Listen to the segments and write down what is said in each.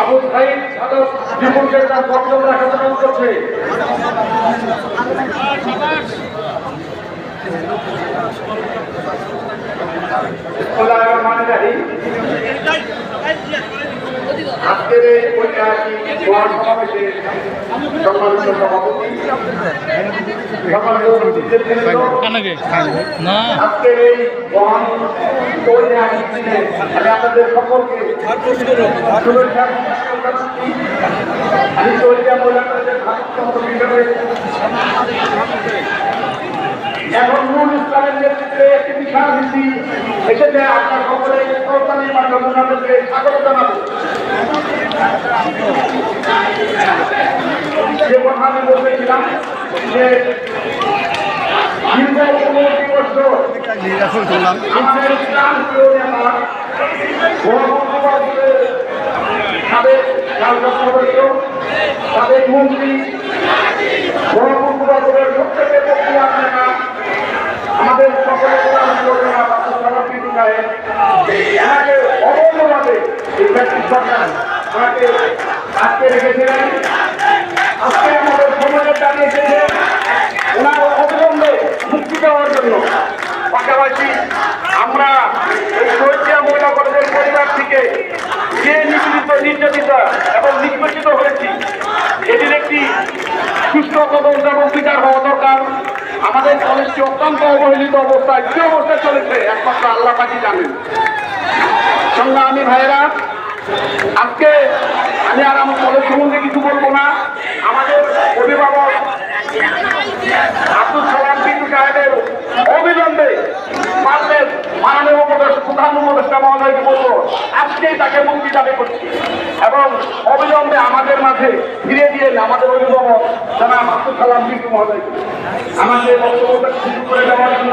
আবু সাইদ রহিম। আজকের এই ঐতিহাসিক দোয়া সমাবেশে সম্মানিত সভাপতি সম্মানিত আজকের এই মহান এখন নুর ইসলামের নেতৃত্বে একটি বিশাল নীতি এসেছে আপনার সকলে স্বাগত জানাব যে কথা আমি বলতেছিলাম যে দীর্ঘ পনেরোটি বছর আমাদের ইসলাম সাবেক মন্ত্রী পপুলার নেতা আমাদের সকলের এনাকে অবশ্যভাবে এই ব্যক্তি সরকার আজকে রেখেছিলেন। আজকে আমাদের সমাজে দাঁড়িয়ে এসেছে ওনার অবিলম্বে মুক্তি দেওয়ার জন্য। পাশাপাশি আমরা এই শহীদিয়া মহিলা কলেজের পরিবার থেকে যে নিপীড়িত, নির্যাতিত এবং নিষ্পেষিত হয়েছি এটির একটি সুস্থ তদন্ত এবং বিচার হওয়া দরকার। আমাদের কলেজটি অত্যন্ত অবহেলিত অবস্থায় কি অবস্থায় চলেছে, একমাত্র আল্লাহ পাখি জানেন। সংগ্রামী ভাইয়েরা আজকে আমি আর আমার কলেজ সম্বন্ধে কিছু বলব না। আমাদের অভিভাবক আব্দুল সালাম পিন্টু সাহেবের অবিলম্বে পারলেন মাননীয় উপদেশ প্রধান উপদেষ্টা মহোদয়কে বলব, আজকেই তাকে মুক্তি দাবি করছি। এবং অবিলম্বে আমাদের মাঝে ফিরে দিয়ে আমাদের অভিভাবক জানাব আব্দুল সালাম পিন্টু মহোদয়কে আমাকে বক্তব্যটা শুরু করে দেওয়ার জন্য।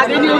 আগে নিয়ে